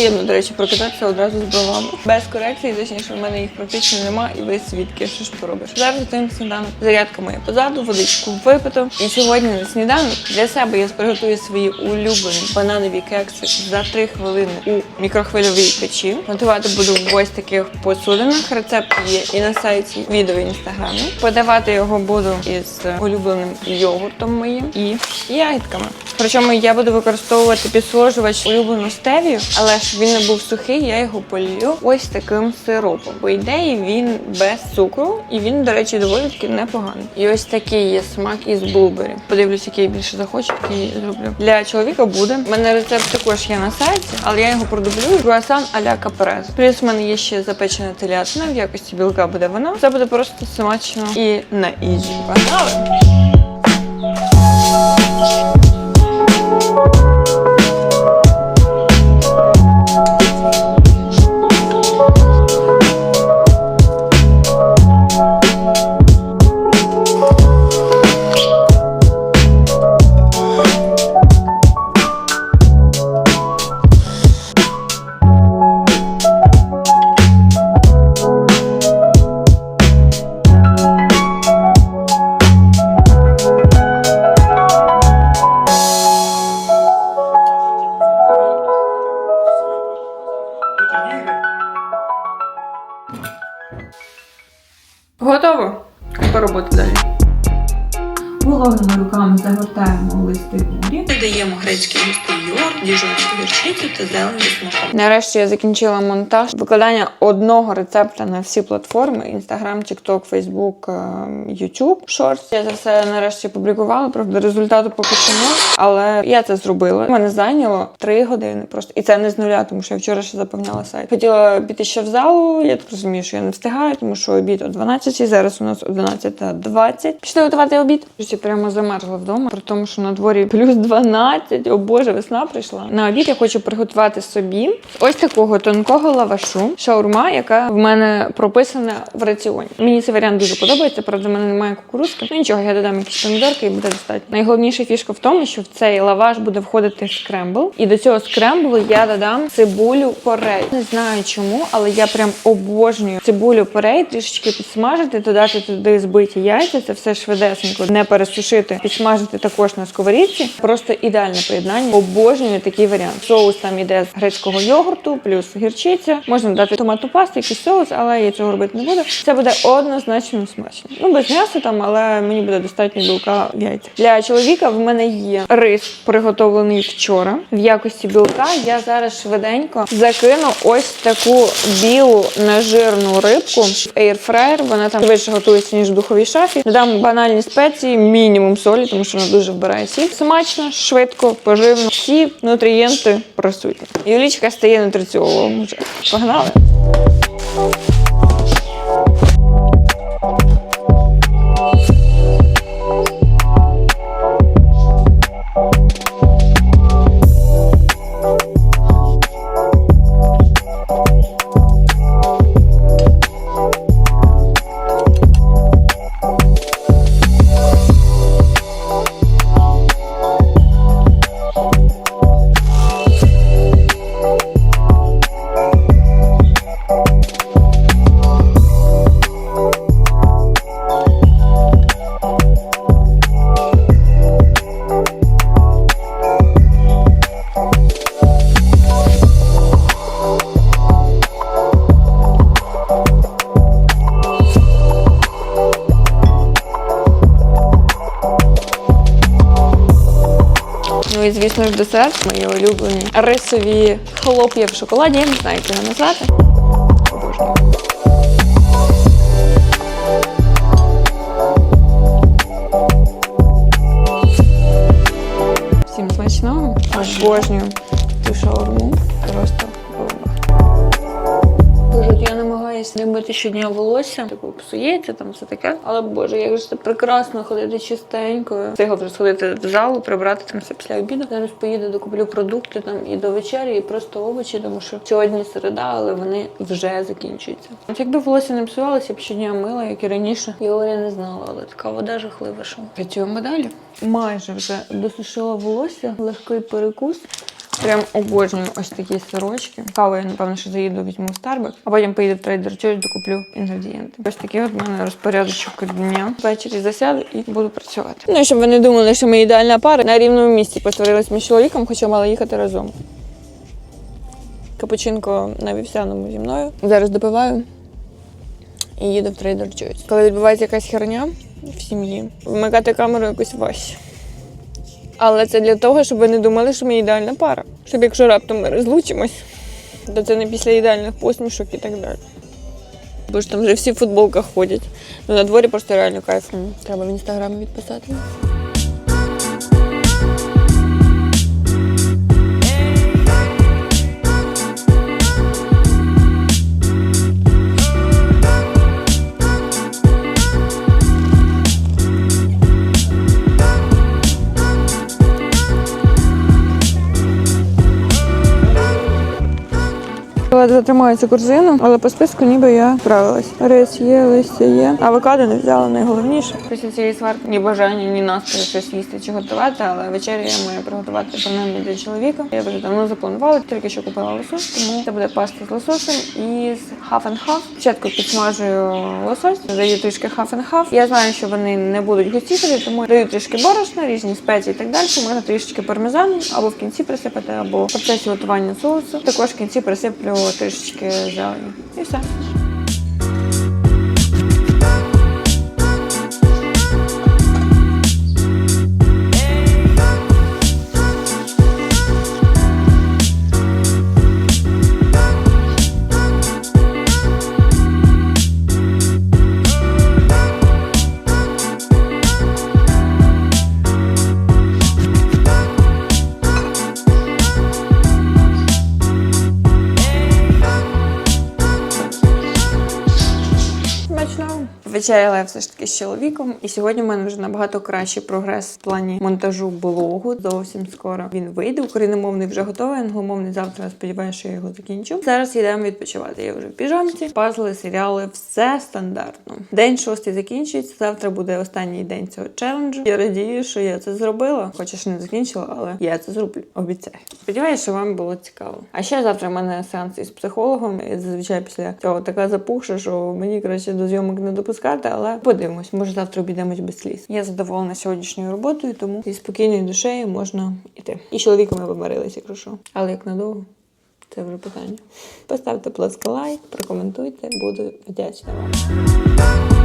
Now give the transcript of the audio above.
Приємно, до речі, прокидатися одразу з бровами. Без корекції, точніше, в мене їх практично нема і весь свідки. Що ж поробиш? Зараз тим сніданок. Зарядка моя позаду, водичку випито. І сьогодні на сніданок для себе я приготую свої улюблені бананові кекси за 3 хвилини у мікрохвильовій печі. Готувати буду в ось таких посудинах. Рецепт є і на сайті відео в інстаграмі. Подавати його буду із улюбленим йогуртом моїм і ягідками. Причому я буду використовувати підсолоджувач улюблену стевію, але щоб він не був сухий, я його полью ось таким сиропом. По ідеї він без цукру, і він, до речі, доволі таки непоганий. І ось такий є смак із булбері. Подивлюсь, який більше захоче, такий зроблю. Для чоловіка буде. У мене рецепт також є на сайті, але я його продублюю. Круасан а-ля каперез. Плюс в мене є ще запечена телятина, в якості білка буде вона. Це буде просто смачно і на іджі. Погнали! Готово. По роботи далі. Вологими руками загортаємо листи бурі. Додаємо грецький густий йогурт, діжонську гірчицю та зелень зі смаком. Нарешті я закінчила монтаж викладання одного рецепта на всі платформи: Instagram, TikTok, Facebook, е, YouTube, Shorts. Я це все нарешті публікувала. Правда, результату поки що ноль, але я це зробила. Мене зайняло три години просто. І це не з нуля, тому що я вчора ще заповняла сайт. Хотіла піти ще в залу. Я так розумію, що я не встигаю, тому що обід о 12, зараз у нас 11.20. Пішли готувати обід. Прямо замерзла вдома, при тому, що на дворі плюс 12. О боже, весна прийшла. На обід я хочу приготувати собі ось такого тонкого лавашу, шаурма, яка в мене прописана в раціоні. Мені цей варіант дуже подобається. Правда, в мене немає кукурузки. Ну нічого, я додам якісь помідорки і буде достатньо. Найголовніша фішка в тому, що в цей лаваш буде входити скрембл. І до цього скремблу я додам цибулю порей. Не знаю чому, але я прям обожнюю цибулю порей, трішечки підсмажити, додати туди збиті яйця. Це все швидесенько, не пересушити, підсмажити також на сковорідці. Просто ідеальне поєднання. Обожнюю такий варіант. Соус там іде з грецького йогурту, плюс гірчиця. Можна додати томатну пасту, якийсь соус, але я цього робити не буду. Це буде однозначно смачно. Ну без м'яса там, але мені буде достатньо білка яйця. Для чоловіка в мене є рис, приготовлений вчора. В якості білка я зараз швиденько закину ось таку білу нежирну рибку в ейрфраєр. Вона там швидше готується ніж в духовій шафі. Додам банальні спеції, мінімум солі, тому що вона дуже вбирає сіль. Смачно, швидко, поживно. Всі нутрієнти присутні. Юлічка стає нутриціологом. Погнали! Ну і звісно ж десерт, мої улюблені рисові хлоп'я в шоколаді. Я не знаю, як його назвати. Всім смачного. Обожнюю намагаюся не щодня волосся, типу псується там все таке. Але боже, як же це прекрасно ходити чистенькою. Встигла вже сходити в залу, прибрати там все після обіду. Зараз поїду, докуплю продукти там і до вечері, і просто овочі, тому що сьогодні середа, але вони вже закінчуються. От якби волосся не псувалося, я б щодня мила, як і раніше. Його я не знала, але така вода жахлива, що працюємо далі. Майже вже досушила волосся, легкий перекус. Прям обожнюю ось такі сирочки. Каву я, напевно, що заїду, візьму в Starbucks, а потім поїду в трейдер Choice, докуплю інгредієнти. Ось такий от в мене розпорядочок дня. Ввечері засяду і буду працювати. Ну щоб ви не думали, що ми ідеальна пара. На рівному місці посварились з чоловіком, хоча мали їхати разом. Капучинко на вівсяному зі мною. Зараз допиваю і їду в трейдер Choice. Коли відбувається якась херня в сім'ї, вмикати камеру якось важче. Але це для того, щоб ви не думали, що ми ідеальна пара. Щоб якщо раптом ми розлучимось, то це не після ідеальних посмішок і так далі. Бо ж там вже всі в футболках ходять. Ну на дворі просто реально кайф. Треба в інстаграмі відписати. Ледве тримається корзину, але по списку ніби я справилась. Рис є, листя є. Авокадо не взяла найголовніше. Після цієї сварки ні бажання, ні настрою щось їсти чи готувати, але вечерю я маю приготувати принаймні для чоловіка. Я вже давно запланувала, тільки що купила лосось, тому це буде паста з лососем і з half and half. Спочатку підсмажую лосось, даю трішки half and half. Я знаю, що вони не будуть густішати, тому даю трішки борошна, різні спеції і так далі. Можна трішки пармезану або в кінці присипати, або в процесі готування соусу. Також в кінці присиплю трішечки зелені. І все. Вечеряла я все ж таки з чоловіком, і сьогодні в мене вже набагато кращий прогрес в плані монтажу блогу. Зовсім скоро він вийде. Україномовний вже готовий, англомовний завтра я сподіваюся, що я його закінчу. Зараз йдемо відпочивати. Я вже в піжамці, пазли, серіали, все стандартно. День шостий закінчується. Завтра буде останній день цього челенджу. Я радію, що я це зробила. Хоча ж не закінчила, але я це зроблю. Обіцяю. Сподіваюся, що вам було цікаво. А ще завтра в мене сеанс із психологом. І зазвичай після цього така запухша, що мені краще до зйомок не допускати, але подивимось, може завтра обійдемось без сліз. Я задоволена сьогоднішньою роботою, тому зі спокійною душею можна йти. І з чоловіком ми помирилися, якщо що. Але як надовго, це вже питання. Поставте, будь ласка, лайк, прокоментуйте, буду вдячна вам.